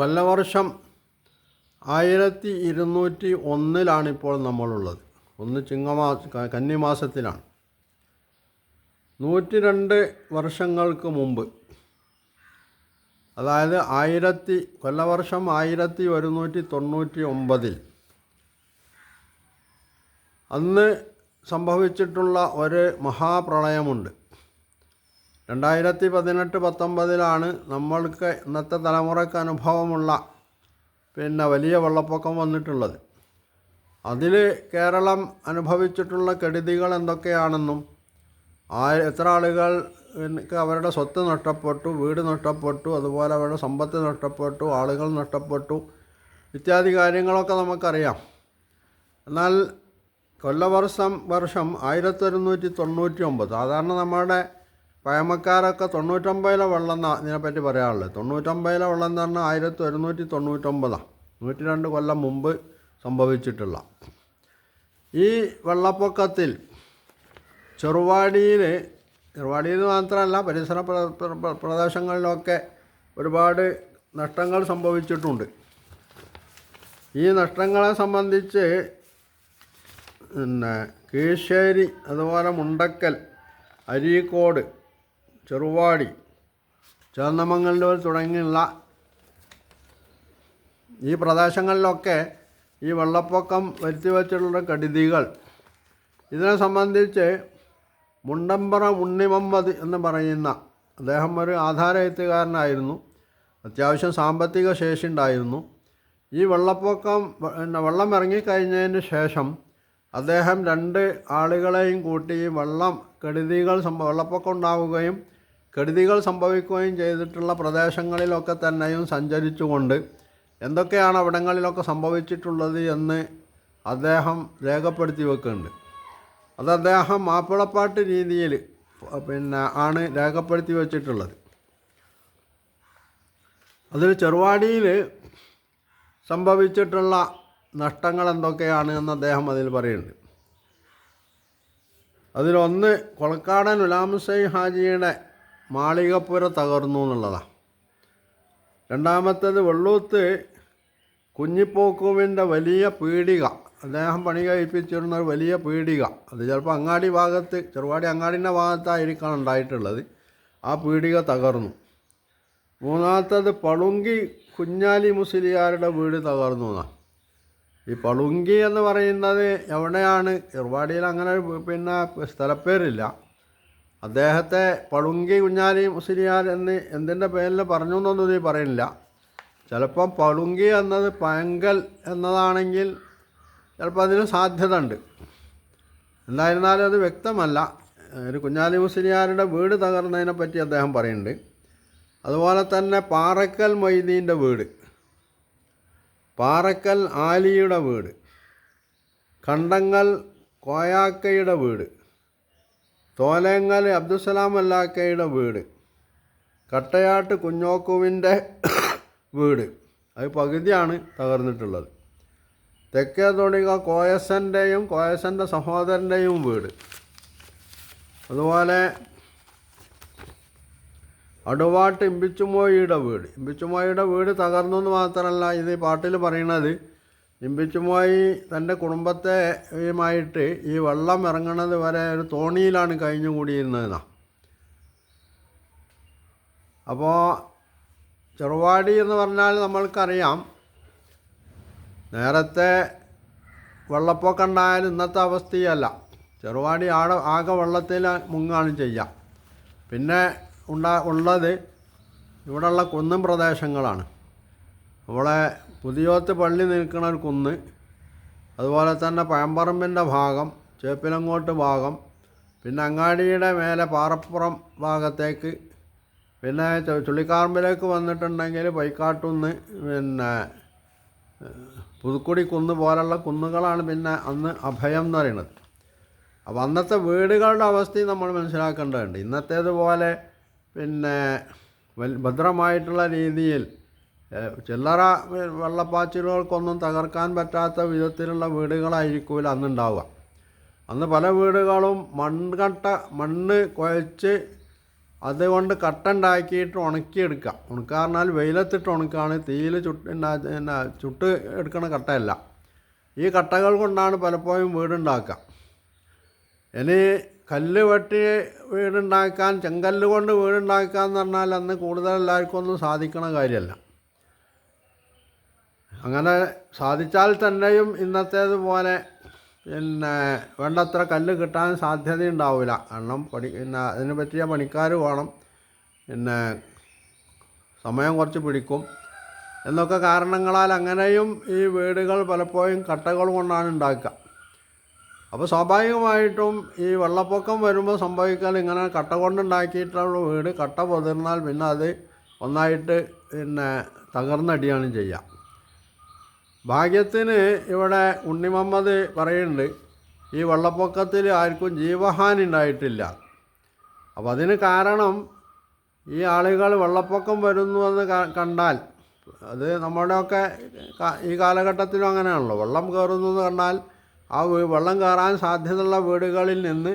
കൊല്ലവർഷം ആയിരത്തി ഇരുന്നൂറ്റി ഒന്നിലാണിപ്പോൾ നമ്മളുള്ളത്. ഒന്ന് ചിങ്ങമാസ കന്നിമാസത്തിലാണ്. നൂറ്റി രണ്ട് വർഷങ്ങൾക്ക് മുമ്പ്. അതായത് ആയിരത്തി കൊല്ലവർഷം ആയിരത്തി ഒരുന്നൂറ്റി തൊണ്ണൂറ്റി ഒമ്പതിൽ അന്ന് സംഭവിച്ചിട്ടുള്ള ഒരു മഹാപ്രളയമുണ്ട്. രണ്ടായിരത്തി പതിനെട്ട് പത്തൊമ്പതിലാണ് നമ്മൾക്ക് ഇന്നത്തെ തലമുറയ്ക്ക് അനുഭവമുള്ള പിന്നെ വലിയ വെള്ളപ്പൊക്കം വന്നിട്ടുള്ളത്. അതിൽ കേരളം അനുഭവിച്ചിട്ടുള്ള കെടുതികൾ എന്തൊക്കെയാണെന്നും ആ എത്ര ആളുകൾ അവരുടെ സ്വത്ത് നഷ്ടപ്പെട്ടു വീട് നഷ്ടപ്പെട്ടു അതുപോലെ അവരുടെ സമ്പത്ത് നഷ്ടപ്പെട്ടു ആളുകൾ നഷ്ടപ്പെട്ടു ഇത്യാദി കാര്യങ്ങളൊക്കെ നമുക്കറിയാം. എന്നാൽ കൊല്ലവർഷം വർഷം ആയിരത്തി ഒരുന്നൂറ്റി തൊണ്ണൂറ്റി ഒമ്പത് സാധാരണ നമ്മുടെ പഴമക്കാരൊക്കെ തൊണ്ണൂറ്റൊമ്പതിലെ വെള്ളം എന്നാ ഇതിനെപ്പറ്റി പറയാറുള്ളത് തൊണ്ണൂറ്റൊമ്പതിലെ വെള്ളം എന്ന് പറഞ്ഞാൽ ആയിരത്തി ഒരുന്നൂറ്റി തൊണ്ണൂറ്റൊമ്പതാണ് നൂറ്റി രണ്ട് കൊല്ലം മുമ്പ് സംഭവിച്ചിട്ടുള്ള. ഈ വെള്ളപ്പൊക്കത്തിൽ ചെറുവാടിയിൽ ചെറുവാടിയിൽ മാത്രമല്ല പരിസര പ്ര- പ്ര- പ്ര- പ്രദേശങ്ങളിലൊക്കെ ഒരുപാട് നഷ്ടങ്ങൾ സംഭവിച്ചിട്ടുണ്ട്. ഈ നഷ്ടങ്ങളെ സംബന്ധിച്ച് പിന്നെ കീഴ്ശ്ശേരി അതുപോലെ മുണ്ടക്കൽ അരീക്കോട് ചെറുവാടി. ചേർന്നമംഗലൂർ തുടങ്ങിയുള്ള ഈ പ്രദേശങ്ങളിലൊക്കെ ഈ വെള്ളപ്പൊക്കം വരുത്തി വച്ചിട്ടുള്ള കെടുതികൾ ഇതിനെ സംബന്ധിച്ച് മുണ്ടമ്പറ ഉണ്ണിമമ്മദ് എന്ന് പറയുന്ന അദ്ദേഹം ഒരു ആധാര എഴുത്തുകാരനായിരുന്നു അത്യാവശ്യം സാമ്പത്തിക ശേഷി ഉണ്ടായിരുന്നു. ഈ വെള്ളപ്പൊക്കം പിന്നെ വെള്ളം ഇറങ്ങിക്കഴിഞ്ഞതിന് ശേഷം അദ്ദേഹം രണ്ട് ആളുകളെയും കൂട്ടി വെള്ളം കെടുതികൾ വെള്ളപ്പൊക്കം ഉണ്ടാവുകയും കെടുതികൾ സംഭവിക്കുകയും ചെയ്തിട്ടുള്ള പ്രദേശങ്ങളിലൊക്കെ തന്നെയും സഞ്ചരിച്ചുകൊണ്ട് എന്തൊക്കെയാണ് അവിടങ്ങളിലൊക്കെ സംഭവിച്ചിട്ടുള്ളത് എന്ന് അദ്ദേഹം രേഖപ്പെടുത്തി വെക്കുന്നുണ്ട്. അത് അദ്ദേഹം മാപ്പിളപ്പാട്ട് രീതിയിൽ പിന്നെ ആണ് രേഖപ്പെടുത്തി വച്ചിട്ടുള്ളത്. അതിൽ ചെറുവാടിയിൽ സംഭവിച്ചിട്ടുള്ള നഷ്ടങ്ങൾ എന്തൊക്കെയാണ് എന്ന് അദ്ദേഹം അതിൽ പറയുന്നുണ്ട്. അതിലൊന്ന് കൊളക്കാടൻ ഉലാമുസൈ ഹാജിയുടെ മാളികപ്പുര തകർന്നു എന്നുള്ളതാണ് രണ്ടാമത്തേത് വെള്ളൂത്ത് കുഞ്ഞിപ്പോക്കുവിന്റെ വലിയ പീടിക. അദ്ദേഹം പണി കഴിപ്പിച്ചിരുന്ന ഒരു വലിയ പീടിക. അത് ചിലപ്പോൾ അങ്ങാടി ഭാഗത്ത് ചെറുപാടി അങ്ങാടിന്റെ ഭാഗത്തായിരിക്കണം ഉണ്ടായിട്ടുള്ളത്. ആ പീടിക തകർന്നു. മൂന്നാമത്തത് പളുങ്കി കുഞ്ഞാലി മുസ്ലിയാരുടെ വീട് തകർന്നു എന്നാണ് ഈ പളുങ്കി എന്ന് പറയുന്നത് എവിടെയാണ്? ചെറുപാടിയിൽ അങ്ങനെ പിന്നെ സ്ഥലപ്പേരില്ല. അദ്ദേഹത്തെ പളുങ്കി കുഞ്ഞാലി മുസ്ലിയാർ എന്ന് എന്തിന്റെ പേരിൽ പറഞ്ഞു എന്നൊന്നും ഇത് പറയുന്നില്ല. ചിലപ്പം പളുങ്കി എന്നത് പയങ്കൽ എന്നതാണെങ്കിൽ ചിലപ്പോൾ അതിന് സാധ്യത ഉണ്ട് എന്തായിരുന്നാലും അത് വ്യക്തമല്ല. ഒരു കുഞ്ഞാലി മുസ്ലിയാരുടെ വീട് തകർന്നതിനെ പറ്റി അദ്ദേഹം പറയുന്നുണ്ട്. അതുപോലെ തന്നെ പാറക്കൽ മൊയ്തീന്റെ വീട്. പാറക്കൽ ആലിയുടെ വീട്. കണ്ടങ്ങൽ കോയാക്കയുടെ വീട്. തോലേങ്ങൽ അബ്ദുസലാം അല്ലാക്കയുടെ വീട്. കട്ടയാട്ട് കുഞ്ഞോക്കുവിന്റെ വീട്. അത് പകുതിയാണ് തകർന്നിട്ടുള്ളത്. തെക്കേ തൊടിക കോയസന്റെയും കോയസന്റെ സഹോദരന്റെയും വീട്. അതുപോലെ അടുവാട്ട് ഇമ്പിച്ചുമോയിയുടെ വീട്. ഇമ്പിച്ചുമോയിയുടെ വീട് തകർന്നു എന്ന് മാത്രമല്ല ഇത് പാട്ടിൽ പറയണത് ഇമ്പിച്ചുമോയി തന്റെ കുടുംബത്തെയുമായിട്ട് ഈ വെള്ളം ഇറങ്ങണത് വരെ ഒരു തോണിയിലാണ് കഴിഞ്ഞുകൂടിയിരുന്നതെന്നാണ് അപ്പോൾ ചെറുവാടി എന്ന് പറഞ്ഞാൽ നമ്മൾക്കറിയാം നേരത്തെ വെള്ളപ്പൊക്കം ഉണ്ടായാലും ഇന്നത്തെ അവസ്ഥയല്ല. ചെറുവാടി ആടെ ആകെ വെള്ളത്തിൽ മുങ്ങാണ് ചെയ്യുക. പിന്നെ ഉണ്ടാ ഉള്ളത് ഇവിടെയുള്ള കുന്നും പ്രദേശങ്ങളാണ്. നമ്മളെ പുതിയോത്ത് പള്ളി നിൽക്കുന്ന ഒരു കുന്ന് അതുപോലെ തന്നെ പഴമ്പറമ്പിന്റെ ഭാഗം ചേപ്പിലങ്ങോട്ട് ഭാഗം പിന്നെ അങ്ങാടിയുടെ മേലെ പാറപ്പുറം ഭാഗത്തേക്ക് പിന്നെ ചുള്ളിക്കാർമ്പിലേക്ക് വന്നിട്ടുണ്ടെങ്കിൽ പൈക്കാട്ടുന്ന് പിന്നെ പുതുക്കുടി കുന്ന് പോലുള്ള കുന്നുകളാണ് പിന്നെ അന്ന് അഭയം എന്ന് പറയുന്നത്. അപ്പോൾ അന്നത്തെ വീടുകളുടെ അവസ്ഥയും നമ്മൾ മനസ്സിലാക്കേണ്ടതുണ്ട്. ഇന്നത്തേതുപോലെ പിന്നെ ഭദ്രമായിട്ടുള്ള രീതിയിൽ ചില്ലറ വെള്ളപ്പാച്ചിലുകൾക്കൊന്നും തകർക്കാൻ പറ്റാത്ത വിധത്തിലുള്ള വീടുകളായിരിക്കില്ല അന്നുണ്ടാവുക. അന്ന് പല വീടുകളും മൺകട്ട മണ്ണ് കുഴച്ച് അതുകൊണ്ട് കട്ടുണ്ടാക്കിയിട്ട് ഉണക്കിയെടുക്കുക. ഉണക്കുക വെയിലത്തിട്ട് ഉണക്കുകയാണ്. തീയിൽ ചുട്ട് ഉണ്ടാ- പിന്നെ ചുട്ട് എടുക്കണ കട്ടയല്ല. ഈ കട്ടകൾ കൊണ്ടാണ് പലപ്പോഴും വീടുണ്ടാക്കുക. ഇനി കല്ല് വെട്ടി വീടുണ്ടാക്കാൻ ചെങ്കല്ല് കൊണ്ട് വീടുണ്ടാക്കുക എന്ന് പറഞ്ഞാൽ അന്ന് കൂടുതൽ എല്ലാവർക്കും ഒന്നും സാധിക്കണ കാര്യമല്ല. അങ്ങനെ സാധിച്ചാൽ തന്നെയും ഇന്നത്തേതുപോലെ പിന്നെ വേണ്ടത്ര കല്ല് കിട്ടാൻ സാധ്യതയുണ്ടാവില്ല കാരണം പണി പിന്നെ അതിന് പറ്റിയ പണിക്കാർ വേണം. പിന്നെ സമയം കുറച്ച് പിടിക്കും. എന്നൊക്കെ കാരണങ്ങളാൽ അങ്ങനെയും ഈ വീടുകൾ പലപ്പോഴും കട്ടകൾ കൊണ്ടാണ് ഉണ്ടാക്കുക. അപ്പോൾ സ്വാഭാവികമായിട്ടും ഈ വെള്ളപ്പൊക്കം വരുമ്പോൾ സംഭവിക്കാൻ ഇങ്ങനെ കട്ട കൊണ്ടുണ്ടാക്കിയിട്ടുള്ള വീട് കട്ട പൊതിർന്നാൽ പിന്നെ അത് ഒന്നായിട്ട് പിന്നെ തകർന്നടിയാണ് ചെയ്യുക. ഭാഗ്യത്തിന് ഇവിടെ ഉണ്ണിമുഹമ്മദ് പറയുന്നുണ്ട് ഈ വെള്ളപ്പൊക്കത്തിൽ ആർക്കും ജീവഹാനി ഉണ്ടായിട്ടില്ല. അപ്പോൾ അതിന് കാരണം ഈ ആളുകൾ വെള്ളപ്പൊക്കം വരുന്നുവെന്ന് കണ്ടാൽ അത് നമ്മുടെയൊക്കെ ഈ കാലഘട്ടത്തിലും അങ്ങനെയാണല്ലോ. വെള്ളം കയറുന്നു എന്ന് കണ്ടാൽ ആ വെള്ളം കയറാൻ സാധ്യതയുള്ള വീടുകളിൽ നിന്ന്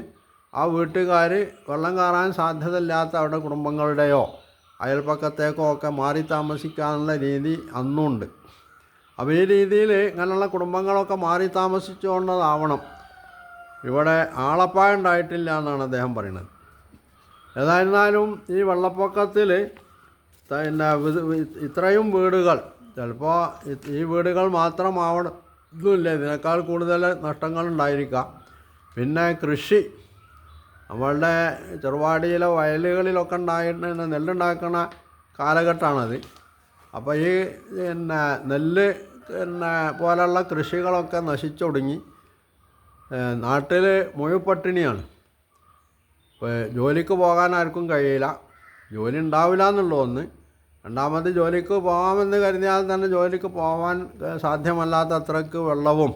ആ വീട്ടുകാർ വെള്ളം കയറാൻ സാധ്യതയില്ലാത്ത അവരുടെ കുടുംബങ്ങളുടെയോ അയൽപ്പക്കത്തേക്കോ ഒക്കെ മാറി താമസിക്കാനുള്ള രീതി അന്നുണ്ട്. അപ്പോൾ ഈ രീതിയിൽ ഇങ്ങനെയുള്ള കുടുംബങ്ങളൊക്കെ മാറി താമസിച്ചുകൊണ്ടതാവണം. ഇവിടെ ആളപ്പായ ഉണ്ടായിട്ടില്ല എന്നാണ് അദ്ദേഹം പറയുന്നത്. ഏതായിരുന്നാലും ഈ വെള്ളപ്പൊക്കത്തിൽ പിന്നെ ഇത്രയും വീടുകൾ ചിലപ്പോൾ ഈ വീടുകൾ മാത്രമാവണമെന്നില്ല ഇതിനേക്കാൾ കൂടുതൽ നഷ്ടങ്ങൾ ഉണ്ടായിരിക്കാം പിന്നെ കൃഷി നമ്മളുടെ ചെറുവാടിയിലെ വയലുകളിലൊക്കെ ഉണ്ടായിരുന്ന നെല്ലുണ്ടാക്കുന്ന കാലഘട്ടമാണത്. അപ്പോൾ ഈ പിന്നെ നെല്ല് പിന്നെ പോലുള്ള കൃഷികളൊക്കെ നശിച്ചൊടുങ്ങി നാട്ടിൽ മുഴുപട്ടിണിയാണ് ഇപ്പോൾ ജോലിക്ക് പോകാൻ ആർക്കും കഴിയില്ല. ജോലി ഉണ്ടാവില്ല എന്നുള്ള ഒന്ന്. രണ്ടാമത് ജോലിക്ക് പോകാമെന്ന് കരുതിയാൽ തന്നെ ജോലിക്ക് പോകാൻ സാധ്യമല്ലാത്ത അത്രയ്ക്ക് വെള്ളവും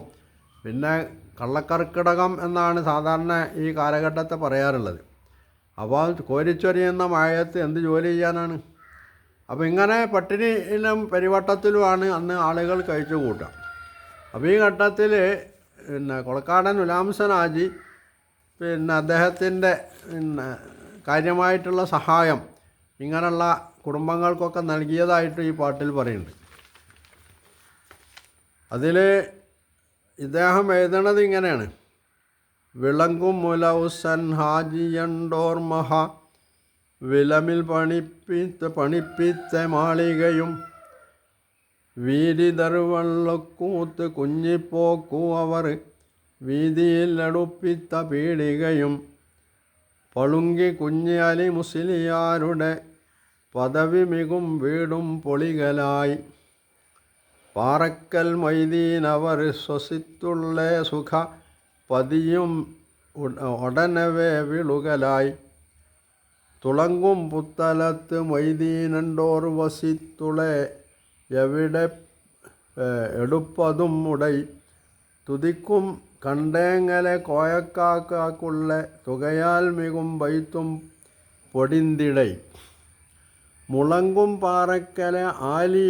പിന്നെ കള്ളക്കർക്കിടകം എന്നാണ് സാധാരണ ഈ കാലഘട്ടത്തെ പറയാറുള്ളത്. അപ്പോൾ കോരിച്ചൊരിയുന്ന മഴയത്ത് എന്ത് ജോലി ചെയ്യാനാണ്? അപ്പോൾ ഇങ്ങനെ പട്ടിണിയിലും പരിവട്ടത്തിലുമാണ് അന്ന് ആളുകൾ കഴിച്ചു കൂട്ടുക അപ്പോൾ ഈ ഘട്ടത്തിൽ പിന്നെ കൊളക്കാടൻ ഉലാംസനാജി പിന്നെ അദ്ദേഹത്തിന്റെ പിന്നെ കാര്യമായിട്ടുള്ള സഹായം ഇങ്ങനെയുള്ള കുടുംബങ്ങൾക്കൊക്കെ നൽകിയതായിട്ട് ഈ പാട്ടിൽ പറയുന്നുണ്ട്. അതിൽ ഇദ്ദേഹം എഴുതണത് ഇങ്ങനെയാണ്. വിളങ്കും മുലൗസൻ ഹാജിയണ്ടോർ മഹ വിലമിൽ പണിപ്പിത്ത പണിപ്പിച്ച മാളികയും വീരിതറുവള്ളക്കൂത്ത് കുഞ്ഞിപ്പോക്കു അവർ വീതിയിൽ അടുപ്പിത്ത പീടികയും പളുങ്കി കുഞ്ഞി അലി മുസ്ലിയാരുടെ പദവി മികും വീടും പൊളികലായി. പാറക്കൽ മൈദീനവർ ശ്വസിത്തുള്ള സുഖ പതിയും ഉട- ഉടനവേ വിളുകലായി. തുളങ്ങും പുത്തലത്ത് മൊയ്തീനണ്ടോർ വസിത്തുളെ എവിടെ എടുപ്പതും ഉടൈ. തുതിക്കും കണ്ടേങ്ങലെ കോയക്കാക്കാക്കുള്ള തുകയാൽ മികും വൈത്തും പൊടിന്തിടൈ. മുളങ്കും പാറക്കലെ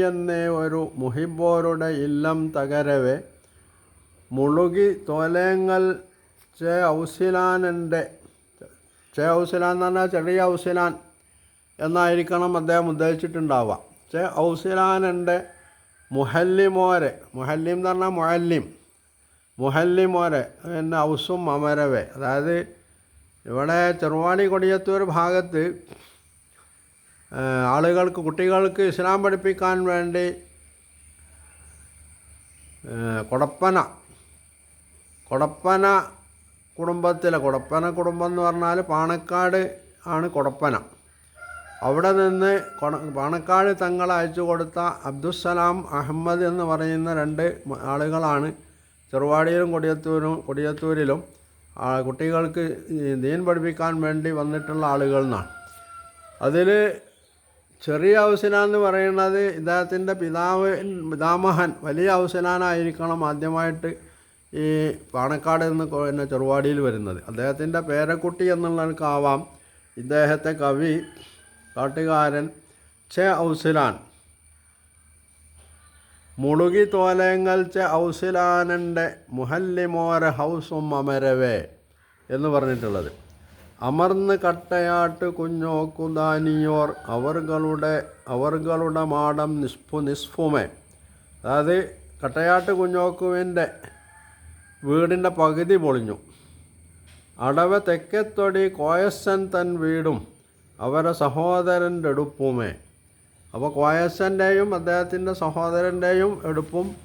എന്നേ ഒരു മുഹിബോരുടെ ഇല്ലം തകരവെ. മുളുകി തോലേങ്ങൽ ചെ ഔസിലാനന്റെ ചെ ഔസിലാൻ എന്ന് പറഞ്ഞാൽ ചെറിയ ഔസിലാൻ എന്നായിരിക്കണം അദ്ദേഹം ഉദ്ദേശിച്ചിട്ടുണ്ടാവുക. ചെ ഔസിലാനന്റെ മുഹല്ലിമോരെ മുഹല്ലിം എന്ന് പറഞ്ഞാൽ മുഹല്ലിം മുഹല്ലിമോരെ പിന്നെ ഔസും അമരവേ. അതായത് ഇവിടെ ചെറുവാണി കൊടിയത്തൂർ ഭാഗത്ത് ആളുകൾക്ക് കുട്ടികൾക്ക് ഇസ്ലാം പഠിപ്പിക്കാൻ വേണ്ടി കൊടപ്പന കൊടപ്പന കുടുംബത്തിലെ കുടപ്പന കുടുംബം എന്ന് പറഞ്ഞാൽ പാണക്കാട് ആണ് കുടപ്പന. അവിടെ നിന്ന് പാണക്കാട് തങ്ങൾ അയച്ചു കൊടുത്ത അബ്ദുസ്സലാം അഹമ്മദ് എന്ന് പറയുന്ന രണ്ട് ആളുകളാണ് ചെറുവാടിയിലും കൊടിയത്തൂരും കൊടിയത്തൂരിലും കുട്ടികൾക്ക് ദീൻ പഠിപ്പിക്കാൻ വേണ്ടി വന്നിട്ടുള്ള ആളുകൾ എന്നാണ് അതിൽ ചെറിയ ഔസന എന്ന് പറയുന്നത് ഇദ്ദേഹത്തിന്റെ പിതാവ് പിതാമഹൻ വലിയ ഔസനാനായിരിക്കണം ആദ്യമായിട്ട് ഈ പാണക്കാട് നിന്ന് പിന്നെ ചെറുവാടിയിൽ വരുന്നത്. അദ്ദേഹത്തിന്റെ പേരക്കുട്ടി എന്നുള്ളവർക്കാവാം ഇദ്ദേഹത്തെ കവി കാട്ടുകാരൻ ചെ ഔസിലാൻ. മുളുകി തോലയങ്ങൽ ചെ ഔസിലാനന്റെ മുഹല്ലിമോര ഹൗസും അമരവേ എന്ന് പറഞ്ഞിട്ടുള്ളത്. അമർന്ന് കട്ടയാട്ട് കുഞ്ഞോക്കുദാനിയോർ അവർകളുടെ അവർകളുടെ മാടം നിസ്ഫു നിസ്ഫുമേ. അതായത് കട്ടയാട്ട് കുഞ്ഞോക്കുവിന്റെ വീടിന്റെ പകുതി പൊളിഞ്ഞു. അടവ തെക്കത്തൊടി കോയസൻ തൻ വീടും അവരെ സഹോദരന്റെ എടുപ്പുമേ. അപ്പോൾ കോയസന്റെയും അദ്ദേഹത്തിന്റെ സഹോദരന്റെയും എടുപ്പും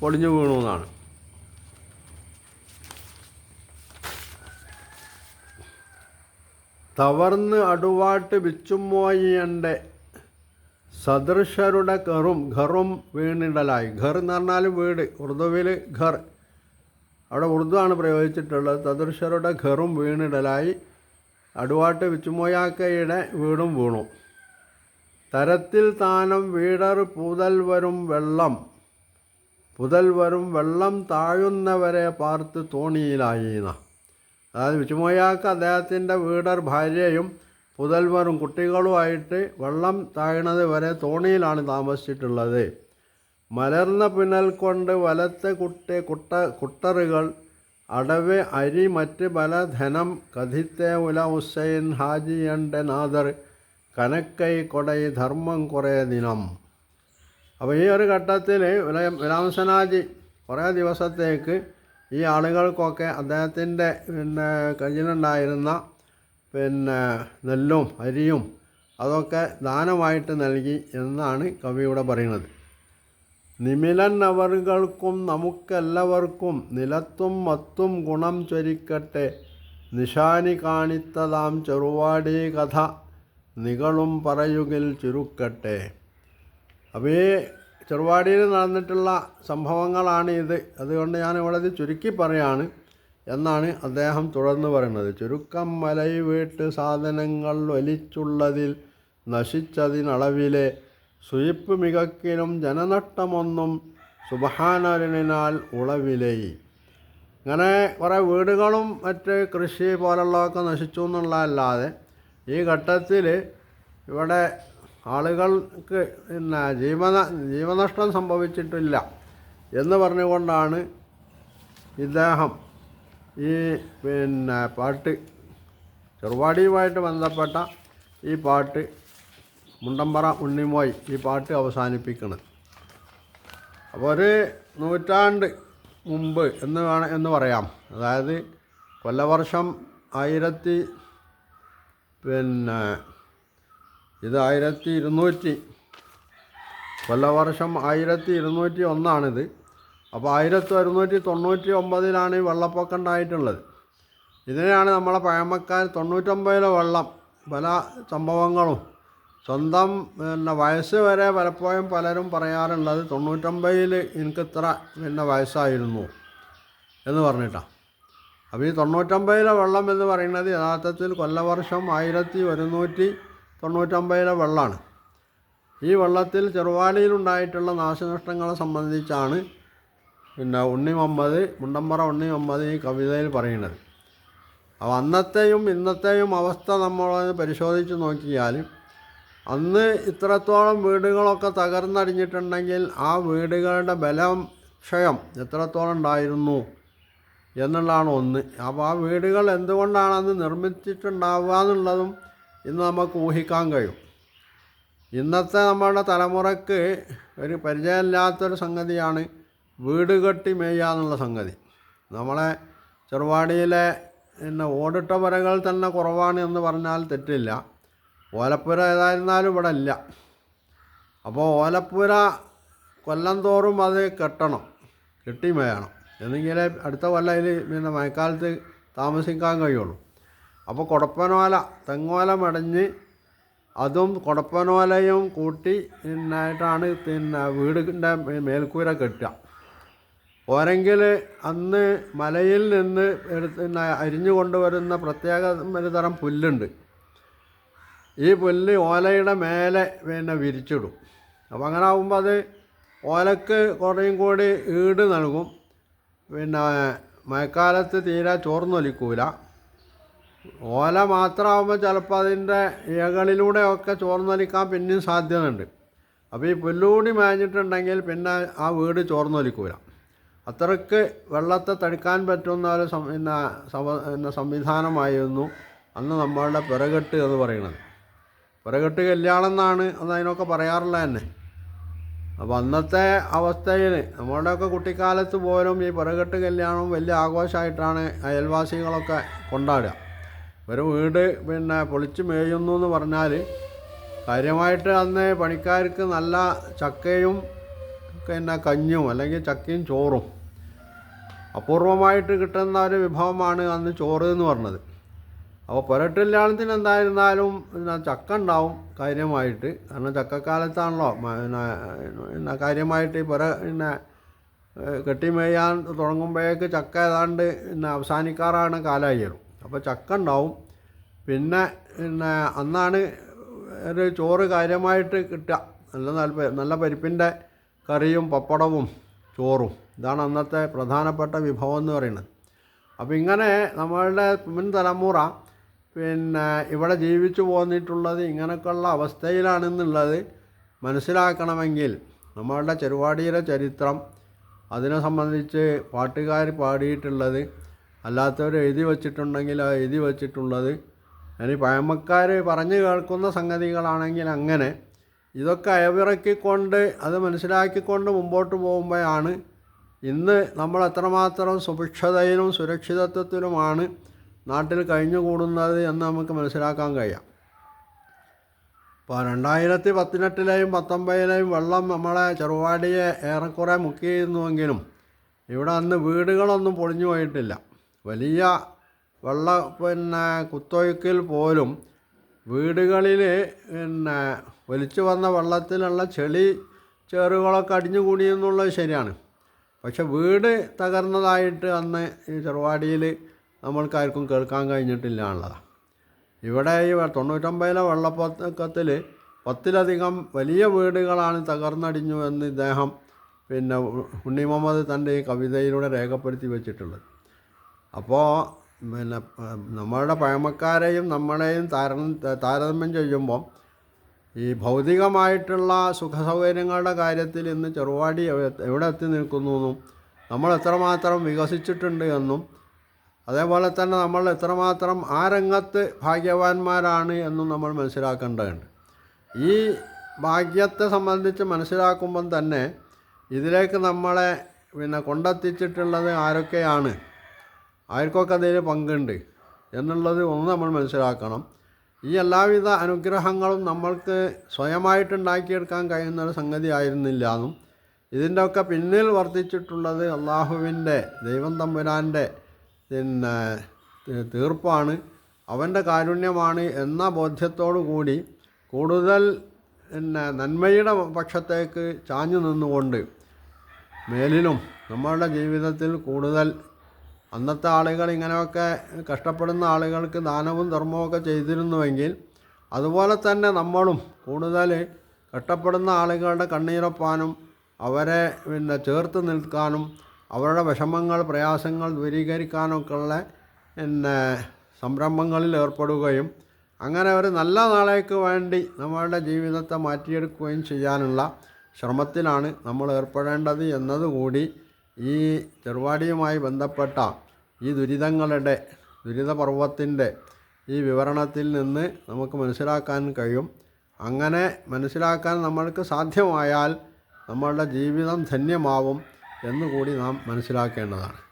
പൊളിഞ്ഞു വീണു എന്നാണ്. തവർന്ന് അടുവാട്ട് വിച്ചുമോയിയന്റെ സദൃശരുടെ ഖറും ഖറും വീണിടലായി. ഖർ എന്ന് പറഞ്ഞാൽ വീട്. ഉറുദുവിൽ ഘർ അവിടെ ഉറുദു ആണ് പ്രയോഗിച്ചിട്ടുള്ളത്. തദൃശ്വരുടെ ഘറും വീണിടലായി അടുവാട്ട് വിച്ചുമോയാക്കയുടെ വീടും വീണു. തരത്തിൽ താനം വീടർ പുതൽ വരും വെള്ളം പുതൽ വരും വെള്ളം താഴുന്നവരെ പാർത്ത് തോണിയിലായി എന്ന അതായത് വിച്ചുമോയാക്ക അദ്ദേഹത്തിന്റെ വീടർ ഭാര്യയും പുതൽവരും കുട്ടികളുമായിട്ട് വെള്ളം താഴുന്നത് വരെ തോണിയിലാണ് താമസിച്ചിട്ടുള്ളത്. മലർന്ന പിന്നൽ കൊണ്ട് വലത്തെ കുട്ടി കുട്ട കുട്ടറുകൾ അടവ് അരി മറ്റ് പല ധനം കഥിത്തെ ഉല ഹുസൈൻ ഹാജിയന്റെ നാദർ കനക്കൈ കൊടൈ ധർമ്മം കുറേ ദിനം. അപ്പോൾ ഈ ഒരു ഘട്ടത്തിൽ വിലാംസനാജി കുറേ ദിവസത്തേക്ക് ഈ ആളുകൾക്കൊക്കെ അദ്ദേഹത്തിന്റെ പിന്നെ കയ്യിലുണ്ടായിരുന്ന പിന്നെ നെല്ലും അരിയും അതൊക്കെ ദാനമായിട്ട് നൽകി എന്നാണ് കവിയുടെ പറയുന്നത്. നിമിലൻ അവറുകൾക്കും നമുക്കെല്ലാവർക്കും നിലത്തും മത്തും ഗുണം ചൊരിക്കട്ടെ. നിശാനി കാണിത്തതാം ചെറുവാടി കഥ നികളും പറയുകിൽ ചുരുക്കട്ടെ. അപ്പോൾ ഈ ചെറുവാടിയിൽ നടന്നിട്ടുള്ള സംഭവങ്ങളാണ് ഇത്. അതുകൊണ്ട് ഞാൻ ഇവിടെ ചുരുക്കി പറയാണ് എന്നാണ് അദ്ദേഹം തുടർന്ന് പറയുന്നത്. ചുരുക്കം മലൈ വീട്ട് സാധനങ്ങൾ വലിച്ചുള്ളതിൽ നശിച്ചതിനളവിലെ സുയിപ്പ് മികക്കിലും ജനനഷ്ടമൊന്നും സുബഹാനരണിനാൽ ഉളവിലേ അങ്ങനെ കുറേ വീടുകളും മറ്റ് കൃഷി പോലുള്ളതൊക്കെ നശിച്ചു എന്നുള്ളതല്ലാതെ ഈ ഘട്ടത്തിൽ ഇവിടെ ആളുകൾക്ക് പിന്നെ ജീവന ജീവനഷ്ടം സംഭവിച്ചിട്ടില്ല എന്ന് പറഞ്ഞുകൊണ്ടാണ് ഇദ്ദേഹം ഈ പിന്നെ പാട്ട് ചെറുപാടിയുമായിട്ട് ബന്ധപ്പെട്ട ഈ പാട്ട് മുണ്ടമ്പറ ഉണ്ണിമോയ് ഈ പാട്ട് അവസാനിപ്പിക്കുന്നത് അപ്പോൾ ഒരു നൂറ്റാണ്ട് മുമ്പ് എന്ന് വേണം എന്ന് പറയാം. അതായത് കൊല്ലവർഷം ആയിരത്തി പിന്നെ ഇത് ആയിരത്തി ഇരുന്നൂറ്റി കൊല്ലവർഷം ആയിരത്തി ഇരുന്നൂറ്റി ഒന്നാണിത്. അപ്പോൾ ആയിരത്തി ഒരുന്നൂറ്റി തൊണ്ണൂറ്റി ഒമ്പതിലാണ് ഈ വെള്ളപ്പൊക്കം ഉണ്ടായിട്ടുള്ളത്. ഇതിനെയാണ് നമ്മളെ പഴമക്കാർ തൊണ്ണൂറ്റൊമ്പതിലെ വെള്ളം പല സംഭവങ്ങളും സ്വന്തം പിന്നെ വയസ്സ് വരെ പലപ്പോഴും പലരും പറയാറുള്ളത് തൊണ്ണൂറ്റൊമ്പതിൽ എനിക്ക് ഇത്ര പിന്നെ വയസ്സായിരുന്നു എന്ന് പറഞ്ഞിട്ടാണ് അപ്പോൾ ഈ തൊണ്ണൂറ്റൊമ്പതിലെ വെള്ളം എന്ന് പറയുന്നത് യഥാർത്ഥത്തിൽ കൊല്ലവർഷം ആയിരത്തി ഒരുന്നൂറ്റി തൊണ്ണൂറ്റൊമ്പതിലെ വെള്ളമാണ് ഈ വെള്ളത്തിൽ ചെറുവാലിയിലുണ്ടായിട്ടുള്ള നാശനഷ്ടങ്ങളെ സംബന്ധിച്ചാണ് പിന്നെ ഉണ്ണി മുഹമ്മദ് മുണ്ടമ്പറ ഉണ്ണി മുഹമ്മദ് ഈ കവിതയിൽ പറയുന്നത്. അപ്പോൾ അന്നത്തെയും ഇന്നത്തെയും അവസ്ഥ നമ്മൾ പരിശോധിച്ച് നോക്കിയാൽ അന്ന് ഇത്രത്തോളം വീടുകളൊക്കെ തകർന്നടിഞ്ഞിട്ടുണ്ടെങ്കിൽ ആ വീടുകളുടെ ബലം ക്ഷയം എത്രത്തോളം ഉണ്ടായിരുന്നു എന്നുള്ളതാണ് ഒന്ന്. അപ്പോൾ ആ വീടുകൾ എന്തുകൊണ്ടാണ് അന്ന് നിർമ്മിച്ചിട്ടുണ്ടാവുക എന്നുള്ളതും ഇന്ന് നമുക്ക് ഊഹിക്കാൻ കഴിയും. ഇന്നത്തെ നമ്മുടെ തലമുറയ്ക്ക് ഒരു പരിചയമില്ലാത്തൊരു സംഗതിയാണ് വീട് കെട്ടി മേയുക എന്നുള്ള സംഗതി. നമ്മളെ ചെറുവാടിയിലെ പിന്നെ ഓടിട്ട വരകൾ തന്നെ കുറവാണ് എന്ന് പറഞ്ഞാൽ തെറ്റില്ല. ഓലപ്പുര ഏതായിരുന്നാലും ഇവിടെ ഇല്ല. അപ്പോൾ ഓലപ്പുര കൊല്ലം തോറും അത് കെട്ടണം കെട്ടി മേയണം. എന്നെങ്കിലേ അടുത്ത കൊല്ലം അതിൽ പിന്നെ മഴക്കാലത്ത് താമസിക്കാൻ കഴിയുള്ളൂ. അപ്പോൾ കുടപ്പനോല തെങ്ങോല മെടഞ്ഞ് അതും കുടപ്പനോലയും കൂട്ടി പിന്നായിട്ടാണ് പിന്നെ വീടിന്റെ മേൽക്കൂര കെട്ടുക. പോരെങ്കിൽ അന്ന് മലയിൽ നിന്ന് എടുത്ത് അരിഞ്ഞു കൊണ്ടുവരുന്ന പ്രത്യേക ഒരു തരം പുല്ലുണ്ട്. ഈ പുല്ല് ഓലയുടെ മേലെ പിന്നെ വിരിച്ചിടും. അപ്പോൾ അങ്ങനെ ആകുമ്പോൾ അത് ഓലക്ക് കുറേയും കൂടി ഈട് നൽകും. പിന്നെ മഴക്കാലത്ത് തീരെ ചോർന്നൊലിക്കൂല. ഓല മാത്രമാകുമ്പോൾ ചിലപ്പോൾ അതിന്റെ ഇഴകളിലൂടെയൊക്കെ ചോർന്നൊലിക്കാൻ പിന്നെയും സാധ്യതയുണ്ട്. അപ്പോൾ ഈ പുല്ലുകൂടി മേഞ്ഞിട്ടുണ്ടെങ്കിൽ പിന്നെ ആ വീട് ചോർന്നൊലിക്കൂല. അത്രയ്ക്ക് വെള്ളത്തെ തടുക്കാൻ പറ്റുന്ന ഒരു പിന്നെ സംവിധാനമായിരുന്നു അന്ന് നമ്മളുടെ പിറകെട്ട് എന്ന് പറയുന്നത്. പിറകെട്ട് കല്യാണം എന്നാണ് അത് അതിനൊക്കെ പറയാറുള്ളത് തന്നെ. അപ്പോൾ അന്നത്തെ അവസ്ഥയിൽ നമ്മുടെയൊക്കെ കുട്ടിക്കാലത്ത് പോലും ഈ പുറകെട്ട് കല്യാണം വലിയ ആഘോഷമായിട്ടാണ് അയൽവാസികളൊക്കെ കൊണ്ടാടുക. ഒരു വീട് പിന്നെ പൊളിച്ച് മേയുന്നു എന്ന് പറഞ്ഞാൽ കാര്യമായിട്ട് അന്ന് പണിക്കാർക്ക് നല്ല ചക്കയും പിന്നെ കഞ്ഞും അല്ലെങ്കിൽ ചക്കയും ചോറും അപൂർവമായിട്ട് കിട്ടുന്ന ഒരു വിഭവമാണ് അന്ന് ചോറ് എന്ന് പറഞ്ഞത്. അപ്പോൾ പുരട്ടില്ലാണത്തിന് എന്തായിരുന്നാലും ചക്ക ഉണ്ടാവും കാര്യമായിട്ട്. കാരണം ചക്കക്കാലത്താണല്ലോ പിന്നെ കാര്യമായിട്ട് പുര പിന്നെ കെട്ടിമേയാൻ കെട്ടി മേയാൻ തുടങ്ങുമ്പോഴേക്ക് ചക്ക ഏതാണ്ട് പിന്നെ അവസാനിക്കാറാണ് കാലായിരും അപ്പോൾ ചക്ക ഉണ്ടാവും പിന്നെ പിന്നെ അന്നാണ് ഒരു ചോറ് കാര്യമായിട്ട് കിട്ടുക. നല്ല നല്ല നല്ല പരിപ്പിന്റെ കറിയും പപ്പടവും ചോറും. ഇതാണ് അന്നത്തെ പ്രധാനപ്പെട്ട വിഭവം എന്ന് പറയുന്നത്. അപ്പോൾ ഇങ്ങനെ നമ്മളുടെ മുൻ തലമുറ പിന്നെ ഇവിടെ ജീവിച്ചു പോന്നിട്ടുള്ളത് ഇങ്ങനെയൊക്കെയുള്ള അവസ്ഥയിലാണെന്നുള്ളത് മനസ്സിലാക്കണമെങ്കിൽ നമ്മളുടെ ചെറുവാടിയുടെ ചരിത്രം അതിനെ സംബന്ധിച്ച് പാട്ടുകാർ പാടിയിട്ടുള്ളത് അല്ലാത്തവർ എഴുതി വച്ചിട്ടുണ്ടെങ്കിൽ ആ എഴുതി വച്ചിട്ടുള്ളത്. ഇനി പഴമക്കാർ പറഞ്ഞു കേൾക്കുന്ന സംഗതികളാണെങ്കിൽ അങ്ങനെ ഇതൊക്കെ അയവിറക്കിക്കൊണ്ട് അത് മനസ്സിലാക്കിക്കൊണ്ട് മുമ്പോട്ട് പോകുമ്പോഴാണ് ഇന്ന് നമ്മൾ എത്രമാത്രം സുഭിക്ഷതയിലും സുരക്ഷിതത്വത്തിലുമാണ് നാട്ടിൽ കഴിഞ്ഞുകൂടുന്നത് എന്ന് നമുക്ക് മനസ്സിലാക്കാൻ കഴിയാം. ഇപ്പോൾ രണ്ടായിരത്തി പതിനെട്ടിലെയും പത്തൊമ്പതിലെയും വെള്ളം നമ്മളെ ചെറുവാടിയെ ഏറെക്കുറെ മുക്കിയിരുന്നുവെങ്കിലും ഇവിടെ അന്ന് വീടുകളൊന്നും പൊളിഞ്ഞു പോയിട്ടില്ല. വലിയ വെള്ള പിന്നെ കുത്തൊഴുക്കിൽ പോലും വീടുകളിൽ പിന്നെ ഒലിച്ചു വന്ന വെള്ളത്തിലുള്ള ചെളി ചേറുകളൊക്കെ അടിഞ്ഞു കൂടിയെന്നുള്ളത് ശരിയാണ്. പക്ഷെ വീട് തകർന്നതായിട്ട് അന്ന് ഈ ചെറുവാടിയിൽ നമ്മൾക്കാർക്കും കേൾക്കാൻ കഴിഞ്ഞിട്ടില്ല എന്നുള്ളതാണ് ഇവിടെ ഈ തൊണ്ണൂറ്റൊമ്പതിലെ വെള്ളപ്പൊക്കത്തിൽ പത്തിലധികം വലിയ വീടുകളാണ് തകർന്നടിഞ്ഞു എന്ന് ഇദ്ദേഹം പിന്നെ ഉണ്ണി മുഹമ്മദ് തന്റെ ഈ കവിതയിലൂടെ രേഖപ്പെടുത്തി വെച്ചിട്ടുള്ളത് അപ്പോൾ പിന്നെ നമ്മളുടെ പഴമക്കാരെയും നമ്മളെയും താരണം താരതമ്യം ചെയ്യുമ്പോൾ ഈ ഭൗതികമായിട്ടുള്ള സുഖസൗകര്യങ്ങളുടെ കാര്യത്തിൽ ഇന്ന് ചെറുവാടി എവിടെ എത്തി നിൽക്കുന്നു എന്നും നമ്മൾ എത്രമാത്രം വികസിച്ചിട്ടുണ്ട് എന്നും അതേപോലെ തന്നെ നമ്മൾ എത്രമാത്രം ആ രംഗത്ത് ഭാഗ്യവാന്മാരാണ് എന്നും നമ്മൾ മനസ്സിലാക്കേണ്ടതുണ്ട്. ഈ ഭാഗ്യത്തെ സംബന്ധിച്ച് മനസ്സിലാക്കുമ്പം തന്നെ ഇതിലേക്ക് നമ്മളെ പിന്നെ കൊണ്ടെത്തിച്ചിട്ടുള്ളത് ആരൊക്കെയാണ്? ആർക്കൊക്കെ അതിൽ പങ്കുണ്ട് എന്നുള്ളത് ഒന്ന് നമ്മൾ മനസ്സിലാക്കണം. ഈ എല്ലാവിധ അനുഗ്രഹങ്ങളും നമ്മൾക്ക് സ്വയമായിട്ടുണ്ടാക്കിയെടുക്കാൻ കഴിയുന്ന ഒരു സംഗതി ആയിരുന്നില്ല എന്നും ഇതിന്റെയൊക്കെ പിന്നിൽ വർദ്ധിച്ചിട്ടുള്ളത് അള്ളാഹുവിന്റെ ദൈവം തമ്പുരാന്റെ പിന്നെ തീർപ്പാണ്. അവന്റെ കാരുണ്യമാണ് എന്ന ബോധ്യത്തോടു കൂടി കൂടുതൽ പിന്നെ നന്മയുടെ പക്ഷത്തേക്ക് ചാഞ്ഞു നിന്നുകൊണ്ട് മേലിലും നമ്മളുടെ ജീവിതത്തിൽ കൂടുതൽ അന്നത്തെ ആളുകൾ ഇങ്ങനെയൊക്കെ കഷ്ടപ്പെടുന്ന ആളുകൾക്ക് ദാനവും ധർമ്മവും ചെയ്തിരുന്നുവെങ്കിൽ അതുപോലെ തന്നെ നമ്മളും കൂടുതൽ കഷ്ടപ്പെടുന്ന ആളുകളുടെ കണ്ണീരൊപ്പാനും അവരെ പിന്നെ ചേർത്ത് നിൽക്കാനും അവരുടെ വിഷമങ്ങൾ പ്രയാസങ്ങൾ ദൂരീകരിക്കാനൊക്കെയുള്ള പിന്നെ സംരംഭങ്ങളിൽ ഏർപ്പെടുകയും അങ്ങനെ ഒരു നല്ല നാളേക്ക് വേണ്ടി നമ്മളുടെ ജീവിതത്തെ മാറ്റിയെടുക്കുകയും ചെയ്യാനുള്ള ശ്രമത്തിലാണ് നമ്മൾ ഏർപ്പെടേണ്ടത് എന്നതുകൂടി ഈ ചെറുവാടിയുമായി ബന്ധപ്പെട്ട ഈ ദുരിതങ്ങളുടെ ദുരിതപർവത്തിന്റെ ഈ വിവരണത്തിൽ നിന്ന് നമുക്ക് മനസ്സിലാക്കാൻ കഴിയും. അങ്ങനെ മനസ്സിലാക്കാൻ നമ്മൾക്ക് സാധ്യമായാൽ നമ്മളുടെ ജീവിതം ധന്യമാവും. എന്നുകൂടി നാം മനസ്സിലാക്കേണ്ടതാണ്.